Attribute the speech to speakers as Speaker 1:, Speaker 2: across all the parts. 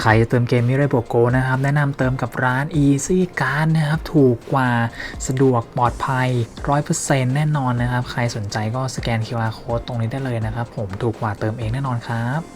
Speaker 1: ใครจะเติมเกมมิเรโบโกนะครับ แนะนำเติมกับร้าน Easy Card นะครับ ถูกกว่าสะดวกปลอดภัย 100%แน่นอนนะครับ ใครสนใจก็สแกน QR Code ตรงนี้ได้เลยนะครับ ผมถูกกว่าเติมเองแน่นอนครับ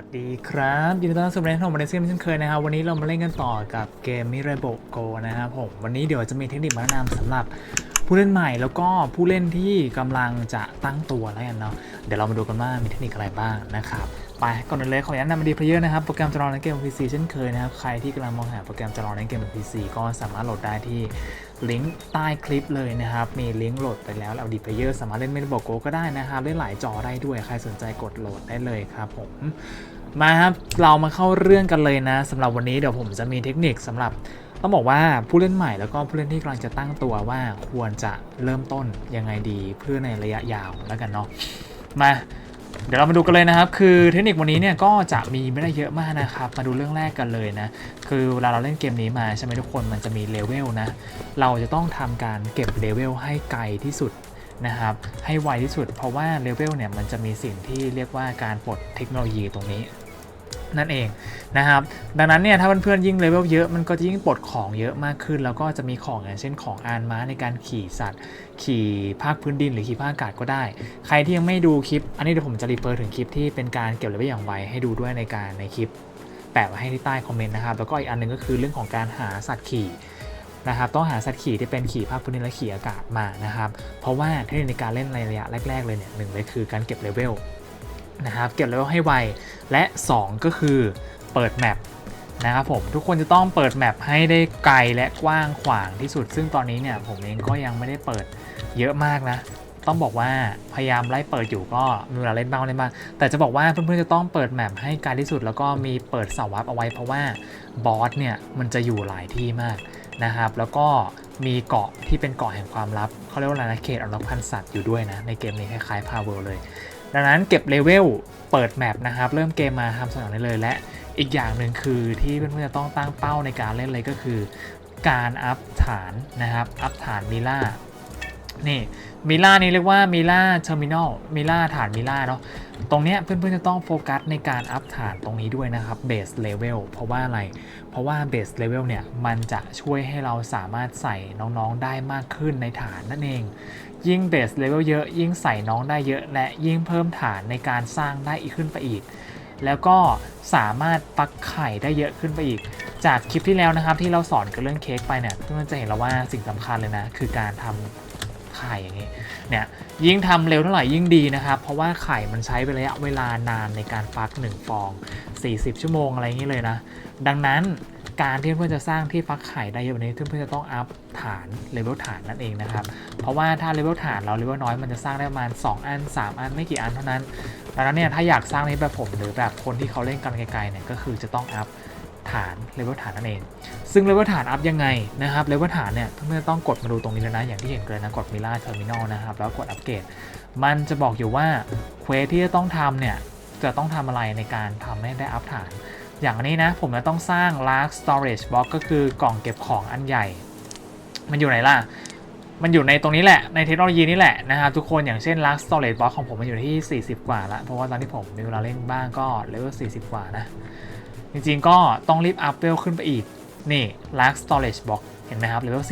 Speaker 1: วัสดีครับยินดีต้อนรับสู่เรนของมาเลเซียเช่นเคยนะครับวันนี้เรามาเล่นกันต่อกับเกมมิเรโบโกนะครับผมวันนี้เดี๋ยวจะมีเทคนิคมาแนะนำสำหรับผู้เล่นใหม่แล้วก็ผู้เล่นที่กำลังจะตั้งตัวแล้วกันเนาะเดี๋ยวเรามาดูกันว่ามีเทคนิคอะไรบ้างนะครับ ไปก่อนอื่นเลยขออนุญาตนำมาดีเพลเยอร์นะครับ โปรแกรมจรองในเกม PC เช่นเคยนะครับ ใครที่กำลังมองหาโปรแกรมจรองในเกม PC ก็สามารถโหลดได้ที่ลิงก์ใต้คลิปเลยนะครับ มีลิงก์โหลดไปแล้วแล้วดีเพลเยอร์สามารถเล่นไม่ได้บอกโกก็ได้นะครับ เล่นหลายจอได้ด้วย ใครสนใจกดโหลดได้เลยครับผมมาครับเรามาเข้าเรื่องกันเลยนะสำหรับวันนี้เดี๋ยวผมจะมีเทคนิคสำหรับต้องบอกว่าผู้เล่นใหม่แล้วก็ผู้เล่นที่กำลังจะตั้งตัวว่าควรจะเริ่มต้นยังไงดีเพื่อในระยะยาวแล้วกันเนาะมา เดี๋ยวเรามาดูกันเลยนะครับ คือเทคนิควันนี้เนี่ยก็จะมีไม่ได้เยอะมากนะครับ มาดูเรื่องแรกกันเลยนะ คือเวลาเราเล่นเกมนี้มาใช่ไหมทุกคน มันจะมีเลเวลนะ เราจะต้องทำการเก็บเลเวลให้ไกลที่สุดนะครับ ให้ไวที่สุด เพราะว่าเลเวลเนี่ยมันจะมีสิ่งที่เรียกว่าการปลดเทคโนโลยีตรงนี้ นั่นเองนะครับ ดังนั้นเนี่ยถ้าเพื่อนๆยิ่งเลเวลเยอะมันก็จะยิ่งปลดของเยอะมากขึ้น แล้วก็จะมีของอย่างเช่นของอานม้าในการขี่สัตว์ ขี่ภาคพื้นดินหรือขี่ภาคอากาศก็ได้ ใครที่ยังไม่ดูคลิป อันนี้เดี๋ยวผมจะรีเฟอร์ถึงคลิปที่เป็นการเก็บเลเวลอย่างไวให้ดูด้วยในการในคลิป แปะไว้ให้ที่ใต้คอมเมนต์นะครับแล้วก็อีกอันหนึงก็คือเรื่องของการหาสัตว์ขี่นะครับต้องหาสัตว์ขี่ที่เป็นขี่ภาคพื้นดินและขี่อากาศมานะครับเพราะว่าเทคนิคในการเล่นในระยะแรก ๆเลยเนี่ยหนึ่งเลยคือการเก็บเลเวล นะครับเก็บเลเวลให้ไว และ 2 ก็คือเปิดแมปนะครับผมทุกคนจะต้องเปิดแมปให้ได้ไกลและกว้างขวางที่สุด ซึ่งตอนนี้เนี่ยผมเองก็ยังไม่ได้เปิดเยอะมากนะ ต้องบอกว่าพยายามไล่เปิดอยู่ก็มีเวลาเล่นบ้างเล่นบ้างแต่จะบอกว่าเพื่อนๆจะต้องเปิดแมปให้ไกลที่สุด แล้วก็มีเปิดเสาวับเอาไว้เพราะว่าบอสเนี่ยมันจะอยู่หลายที่มากนะครับ แล้วก็มีเกาะที่เป็นเกาะแห่งความลับเขาเรียกว่าอะไรนะเขตอนุรักษ์พันธุ์สัตว์อยู่ด้วยนะในเกมนี้คล้ายๆพาเวลเลย ดังนั้นเก็บเลเวลเปิดแมปนะครับ เริ่มเกมมาทำสนามได้เลยและอีกอย่างหนึ่งคือที่เพื่อนๆจะต้องตั้งเป้าในการเล่นเลยก็คือ การอัพฐานนะครับ อัพฐานมิล่านี่มิล่านี้เรียกว่ามิล่าเทอร์มินอลมิล่าฐานมิล่าเนาะตรงเนี้ยเพื่อนๆจะต้องโฟกัสในการอัพฐานตรงนี้ด้วยนะครับเบสเลเวลเพราะว่าอะไร เพราะว่าเบสเลเวลเนี่ยมันจะช่วยให้เราสามารถใส่น้องๆได้มากขึ้นในฐานนั่นเอง ยิ่งเบสเลเวลเยอะ ยิ่งใส่น้องได้เยอะ และยิ่งเพิ่มฐานในการสร้างได้อีกขึ้นไปอีก แล้วก็สามารถฟักไข่ได้เยอะขึ้นไปอีก จากคลิปที่แล้วนะครับที่เราสอนกันเรื่องเค้กไปเนี่ยเพื่อนจะเห็นแล้วว่าสิ่งสำคัญเลยนะ คือการทำไข่อย่างนี้เนี่ยยิ่งทำเร็วเท่าไหร่ยิ่งดีนะครับ เพราะว่าไข่มันใช้ระยะเวลานานในการฟัก 1 ฟอง 40 ชั่วโมงอะไรอย่างนี้เลยนะ ดังนั้น การที่เพื่อนจะสร้างที่ฟักไข่ได้เยอะแบบนี้เพื่อนๆจะต้องอัพฐานเลเวลฐานนั่นเองนะครับ เพราะว่าถ้าเลเวลฐานเราเลเวลน้อยมันจะสร้างได้ประมาณ 2 อัน 3 อันไม่กี่อันเท่านั้นดังนั้นเนี่ยถ้าอยากสร้างนี้แบบผมหรือแบบคนที่เขาเล่นกันไกลๆเนี่ยก็คือจะต้องอัพฐานเลเวลฐานนั่นเอง ซึ่งเลเวลฐานอัพยังไงนะครับเลเวลฐานเนี่ยเพื่อนต้องกดมาดูตรงนี้เลยนะอย่างที่เห็นเลยนะกดมิล่าเทอร์มินอลนะครับแล้วกดอัปเกรดมันจะบอกอยู่ว่าเควสที่จะต้องทำเนี่ยจะต้องทำอะไรในการทำให้ได้อัพฐาน อย่างนี้นะ ผมจะต้องสร้าง large storage box ก็คือกล่องเก็บของอันใหญ่ มันอยู่ไหนล่ะ มันอยู่ในตรงนี้แหละ ในเทคโนโลยีนี้แหละนะครับทุกคนอย่างเช่น large storage box ของผมมันอยู่ที่ 40 กว่าละเพราะว่าตอนที่ผมมีเวลาเล่นบ้างก็เลเวล40 กว่านะ จริงๆก็ต้องรีบอัพเวลขึ้นไปอีก นี่ large storage box เห็นไหมครับเลเวล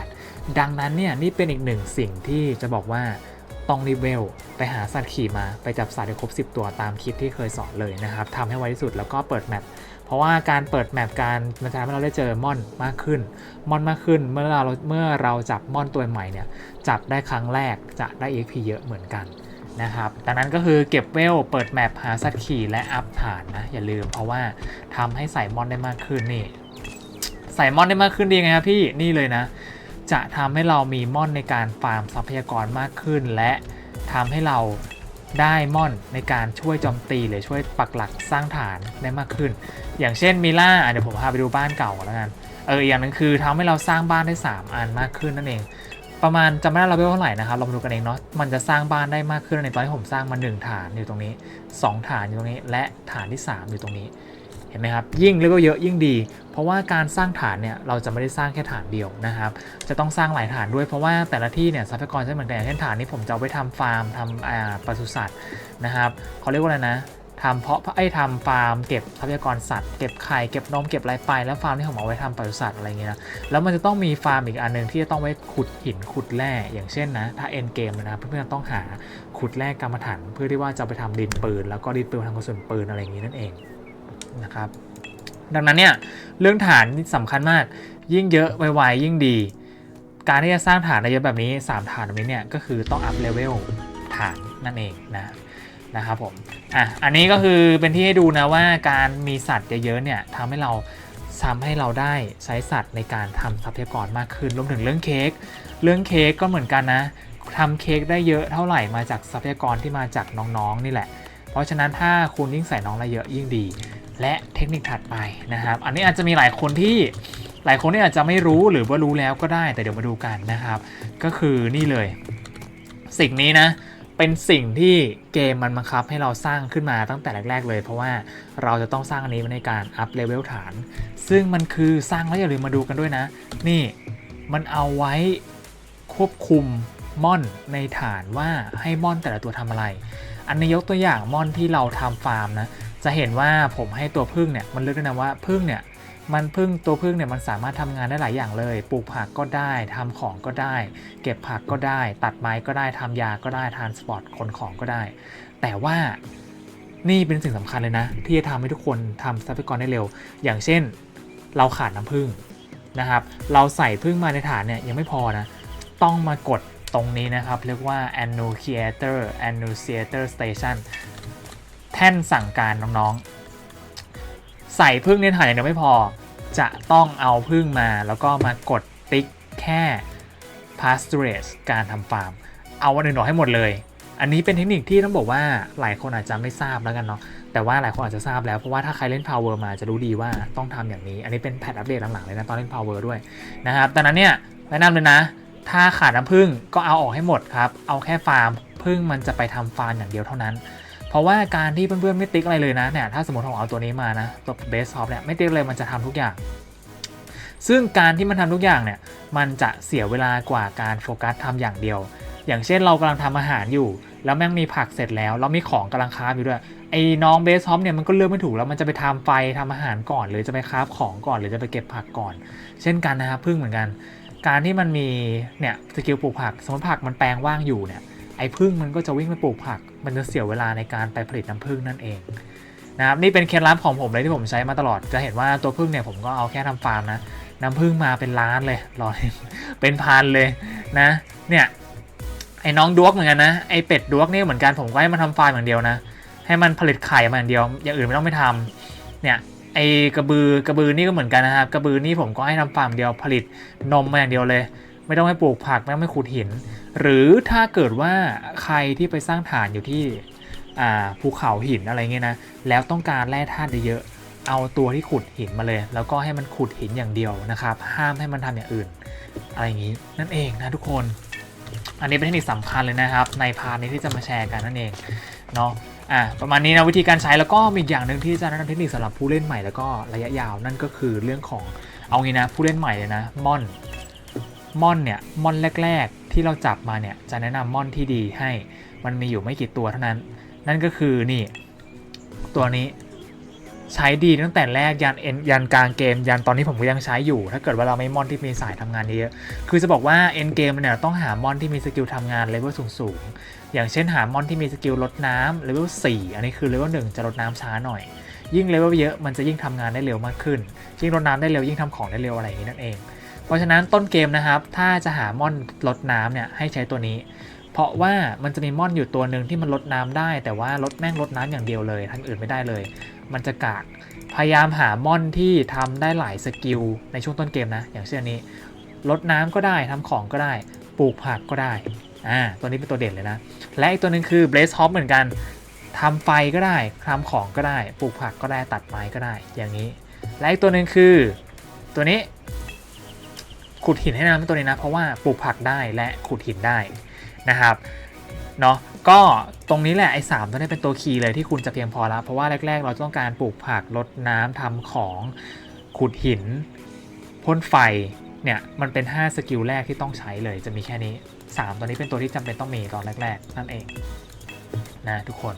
Speaker 1: 48 ดังนั้นเนี่ยนี่เป็นอีกหนึ่งสิ่งที่จะบอกว่า ต้องรีบเวล ไปหาสัตว์ขี่มาไปจับสัตว์ให้ครบ 10 ตัวตามคลิปที่เคยสอนเลยนะครับทำให้ไวที่สุดแล้วก็เปิดแมปเพราะว่าการเปิดแมปการมันจะทำให้เราได้เจอมอนมากขึ้นมอนมากขึ้น เมื่อเราเมื่อเราจับมอนตัวใหม่เนี่ยจับได้ครั้งแรกจะได้ EXP เยอะเหมือนกันนะครับดังนั้นก็คือเก็บเวล เปิดแมปหาสัตว์ขี่และอัพฐานนะอย่าลืม เพราะว่าทำให้ใส่มอนได้มากขึ้นนี่ใส่มอนได้มากขึ้นดีไงครับพี่นี่เลยนะ จะทำให้เรามีมอนในการฟาร์มทรัพยากรมากขึ้น และทำให้เราได้ม่อนในการช่วยโจมตีหรือช่วยปักหลักสร้างฐานได้มากขึ้น อย่างเช่นมิล่าเดี๋ยวผมพาไปดูบ้านเก่าก่อนแล้วกันเอออย่างหนึงคือทำให้เราสร้างบ้านได้ 3 อันมากขึ้นนั่นเอง ประมาณจำไม่ได้เราเวลเท่าไหร่นะครับเรามาดูกันเองเนาะมันจะสร้างบ้านได้มากขึ้นนั่นตอนที่ผมสร้างมา 1 ฐานอยู่ตรงนี้ 2 ฐานอยู่ตรงนี้และฐานที่ 3 อยู่ตรงนี้ เห็นไหมครับ ยิ่งเลเวลเยอะยิ่งดี เพราะว่าการสร้างฐานเนี่ยเราจะไม่ได้สร้างแค่ฐานเดียวนะครับ จะต้องสร้างหลายฐานด้วยเพราะว่าแต่ละที่เนี่ยทรัพยากรใช้เหมือนกันอย่างเช่นฐานนี้ผมจะเอาไว้ทำฟาร์มทำอ่าปศุสัตว์นะครับเขาเรียกว่าอะไรนะทำเพาะไอ้ทำฟาร์มเก็บทรัพยากรสัตว์เก็บไข่เก็บนมเก็บอะไรไปแล้วฟาร์มที่ผมเอาไว้ทำปศุสัตว์อะไรเงี้ยนะแล้วมันจะต้องมีฟาร์มอีกอันหนึ่งที่จะต้องไว้ขุดหินขุดแร่อย่างเช่นนะถ้าเอ็นเกมนะเพื่อนๆต้องหาขุดแร่กรรมฐานเพื่อที่ว่าจะไปทำดินปืน แล้วก็ดินปืนทำกระสุนปืนอะไรอย่างนี้นั่นเอง นะครับ ดังนั้นเนี่ยเรื่องฐานนี่สำคัญมาก ยิ่งเยอะไวๆยิ่งดี การที่จะสร้างฐานได้เยอะแบบนี้ 3 ฐานแบบนี้เนี่ยก็คือต้องอัพเลเวลฐานนั่นเองนะนะครับผมอะอันนี้ก็คือเป็นที่ให้ดูนะว่าการมีสัตว์เยอะๆเนี่ยทำให้เราทำให้เราได้ใช้สัตว์ในการทำทรัพยากรมากขึ้นรวมถึงเรื่องเค้กเรื่องเค้กก็เหมือนกันนะทำเค้กได้เยอะเท่าไหร่มาจากทรัพยากรที่มาจากน้องๆนี่แหละ เพราะฉะนั้นถ้าคุณยิ่งใส่น้องละเยอะยิ่งดี และเทคนิคถัดไปนะครับ อันนี้อาจจะมีหลายคนที่หลายคนที่อาจจะไม่รู้หรือว่ารู้แล้วก็ได้แต่เดี๋ยวมาดูกันนะครับ ก็คือนี่เลย สิ่งนี้นะเป็นสิ่งที่เกมมันบังคับให้เราสร้างขึ้นมาตั้งแต่แรก ๆ เลย เพราะว่าเราจะต้องสร้างอันนี้ไว้ในการอัพเลเวลฐาน ซึ่งมันคือสร้างแล้วอย่าลืมมาดูกันด้วยนะ นี่มันเอาไว้ควบคุมม่อนในฐานว่าให้ม่อนแต่ละตัวทำอะไร อันนี้ยกตัวอย่างม่อนที่เราทำฟาร์มนะ จะเห็นว่าผมให้ตัวพึ่งเนี่ยมันเลือกได้นะว่าพึ่งเนี่ยมันพึ่งตัวพึ่งเนี่ยมันสามารถทำงานได้หลายอย่างเลย ปลูกผักก็ได้ทำของก็ได้ เก็บผักก็ได้ ตัดไม้ก็ได้ทำยาก็ได้ทานสปอร์ตขนของก็ได้ แต่ว่านี่เป็นสิ่งสำคัญเลยนะ ที่จะทำให้ทุกคนทำทรัพยากรได้เร็ว อย่างเช่น เราขาดน้ำพึ่งนะครับ เราใส่พึ่งมาในฐานเนี่ยยังไม่พอนะ ต้องมากดตรงนี้นะครับ เรียกว่า annunciator annunciator station ท่นสั่งการน้องๆ ใส่พึ่งในฐานอย่างเดียวไม่พอ จะต้องเอาพึ่งมาแล้วก็มากดติ๊กแค่ pasturage การทำฟาร์ม เอาวันอื่นออกให้หมดเลย อันนี้เป็นเทคนิคที่ต้องบอกว่าหลายคนอาจจะไม่ทราบแล้วกันเนาะ แต่ว่าหลายคนอาจจะทราบแล้ว เพราะว่าถ้าใครเล่น power มาจะรู้ดีว่าต้องทำอย่างนี้ อันนี้เป็นแพทอัปเดตหลังๆเลยนะตอนเล่น power ด้วยนะครับดังนั้นเนี่ยแนะนำเลยนะ ถ้าขาดน้ำผึ้งก็เอาออกให้หมดครับ เอาแค่ฟาร์มพึ่งมันจะไปทำฟาร์มอย่างเดียวเท่านั้น เพราะว่าการที่เพื่อนๆไม่ติ๊กอะไรเลยนะเนี่ยถ้าสมมติผมเอาตัวนี้มานะตัวเบสท็อปเนี่ยไม่ติ๊กเลยมันจะทำทุกอย่าง ซึ่งการที่มันทำทุกอย่างเนี่ยมันจะเสียเวลากว่าการโฟกัสทำอย่างเดียว อย่างเช่นเรากำลังทำอาหารอยู่ แล้วแม่งมีผักเสร็จแล้วแล้วมีของกำลังคราอยู่ด้วยไอ้น้องเบสท็อปเนี่ยมันก็เลือกไม่ถูกแล้วมันจะไปทำไฟทำอาหารก่อน หรือจะไปคราฟของก่อนหรือจะไปเก็บผักก่อน เช่นกันนะครับพึ่งเหมือนกัน การที่มันมีเนี่ยสกิลปลูกผัก สมมติผักมันแปลงว่างอยู่เนี่ย ไอ้พึ่งมันก็จะวิ่งไปปลูกผัก มันจะเสียเวลาในการไปผลิตน้ำพึ่งนั่นเองนะครับนี่เป็นเคล็ดลับของผมเลยที่ผมใช้มาตลอด จะเห็นว่าตัวพึ่งเนี่ยผมก็เอาแค่ทำฟาร์มนะน้ำพึ่งมาเป็นล้านเลยรอเล่นเป็นพันเลยนะเนี่ยไอ้น้องดวกเหมือนกันนะไอ้เป็ดดวกนี่เหมือนกันผมก็ให้มันทำฟาร์มอย่างเดียวนะให้มันผลิตไข่มาอย่างเดียว อย่างอื่นไม่ต้องไปทำเนี่ยไอ้กระบือกระบือนี่ก็เหมือนกันนะครับกระบือนี่ผมก็ให้ทำฟาร์มเดียวผลิตนมมาอย่างเดียวเลย ไม่ต้องให้ปลูกผักไม่ต้องให้ขุดหิน หรือถ้าเกิดว่าใครที่ไปสร้างฐานอยู่ที่ภูเขาหินอะไรเงี้ยนะแล้วต้องการแร่ธาตุเยอะๆเอาตัวที่ขุดหินมาเลย แล้วก็ให้มันขุดหินอย่างเดียวนะครับ ห้ามให้มันทำอย่างอื่น อะไรอย่างนี้นั่นเองนะทุกคน อันนี้เป็นเทคนิคสำคัญเลยนะครับ ในพาร์ทนี้ที่จะมาแชร์กันนั่นเองเนาะอะประมาณนี้นะวิธีการใช้แล้วก็มีอย่างหนึ่งที่จะแนะนำเทคนิคสำหรับผู้เล่นใหม่แล้วก็ระยะยาวนั่นก็คือเรื่องของเอางี้นะผู้เล่นใหม่เลยนะม่อน ม่อนเนี่ยม่อนแรก ๆ ที่เราจับมาเนี่ยจะแนะนำม่อนที่ดีให้มันมีอยู่ไม่กี่ตัวเท่านั้น นั่นก็คือนี่ ตัวนี้ใช้ดีตั้งแต่แรกยันเอ็นยันกลางเกม ยันตอนนี้ผมก็ยังใช้อยู่ ถ้าเกิดว่าเราไม่ม่อนที่มีสายทำงานเยอะคือจะบอกว่าเอ็นเกมเนี่ยต้องหาม่อนที่มีสกิลทำงานเลเวลสูงๆ อย่างเช่นหามอนที่มีสกิลลดน้ำเลเวล4อันนี้คือเลเวล1จะลดน้ำช้าหน่อย ยิ่งเลเวลเยอะมันจะยิ่งทำงานได้เร็วมากขึ้นยิ่งลดน้ำได้เร็วยิ่งทำของได้เร็วอะไรอย่างนี้นั่นเอง เพราะฉะนั้นต้นเกมนะครับ ถ้าจะหามอนลดน้ำเนี่ยให้ใช้ตัวนี้ เพราะว่ามันจะมีม่อนอยู่ตัวหนึ่งที่มันลดน้ำได้ แต่ว่าลดแม่งลดน้ำอย่างเดียวเลยทั้งอื่นไม่ได้เลย มันจะกากพยายามหาม่อนที่ทำได้หลายสกิลในช่วงต้นเกมนะ อย่างเช่นนี้ลดน้ำก็ได้ทำของก็ได้ ปลูกผักก็ได้อ่าตัวนี้เป็นตัวเด่นเลยนะ และอีกตัวหนึ่งคือ Blaze Hop เหมือนกันทำไฟก็ได้ทำของก็ได้ ปลูกผักก็ได้ตัดไม้ก็ได้ อย่างนี้ และอีกตัวหนึ่งคือ ตัวนี้ ขุดหินให้นะเป็นตัวนี้นะ เพราะว่าปลูกผักได้และขุดหินได้นะครับเนาะก็ตรงนี้แหละไอ้สามตัวนี้เป็นตัวคีย์เลยที่คุณจะเพียงพอแล้วเพราะว่าแรก ๆ เราต้องการปลูกผักรดน้ำทำของขุดหินพ่นไฟเนี่ยมันเป็น 5 สกิลแรกที่ต้องใช้เลยจะมีแค่นี้ 3 ตัวนี้เป็นตัวที่จำเป็นต้องมีตอนแรก ๆ นั่นเองนะทุกคน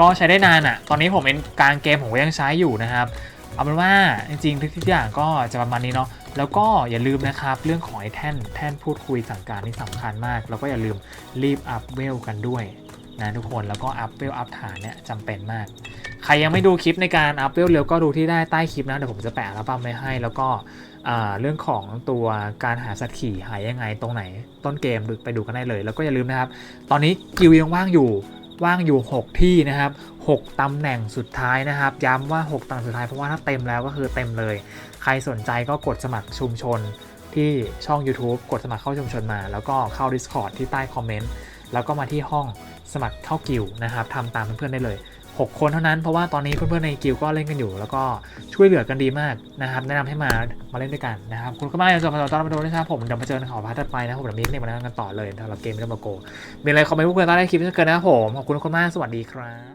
Speaker 1: ก็ใช้ได้นานอะ่ะ ตอนนี้ผมเองกลางเกมผมก็ยังใช้อยู่นะครับ เอาเป็นว่าจริงๆทุกอย่างก็จะประมาณนี้เนาะ แล้วก็อย่าลืมนะครับ เรื่องของไอ้แท่นแท่นพูดคุยสั่งการนี่สำคัญมาก แล้วก็อย่าลืมรีบอัพเวลกันด้วยนะทุกคนแล้วก็อัพเวลอัพฐานเนี่ยจำเป็นมาก ใครยังไม่ดูคลิปในการอัพเวลเร็วก็ดูที่ได้ใต้คลิปนะเดี๋ยวผมจะแปะแล้วปั๊มไว้ให้ แล้วก็เรื่องของตัวการหาสัตว์ขี่หายยังไงตรงไหน ต้นเกมไปดูกันได้เลย แล้วก็อย่าลืมนะครับ ตอนนี้กิวยังว่างอยู่ว่างอยู่ 6 ที่นะครับ 6ตำแหน่งสุดท้ายนะครับ ย้ำว่า 6ตำแหน่งสุดท้ายเพราะว่าถ้าเต็มแล้วก็คือเต็มเลย ใครสนใจก็กดสมัครชุมชนที่ช่อง YouTube กดสมัครเข้าชุมชนมา แล้วก็เข้า Discord ที่ใต้คอมเมนต์แล้วก็มาที่ห้องสมัครเข้ากิลนะครับทำตามเพื่อนๆได้เลย 6 คนเท่านั้นเพราะว่าตอนนี้เพื่อนๆในกิลก็เล่นกันอยู่ แล้วก็ช่วยเหลือกันดีมากนะครับแนะนำให้มามาเล่นด้วยกันนะครับคุณก็มาอย่างสมัครตอนรับมาดูนะครับผมเดี๋ยวมาเจอกันขอพาร์ทถัดไปนะครับผมเดี๋ยวมีเทคนิคมาแนะนกันต่อเลยสำหรับเกมมิราโกมีอะไรคอมเมนต์พูดคุยกันใต้คลิปถ้าเกิดนะครับผมขอบคุณทุกคนมากสวัสดีครับ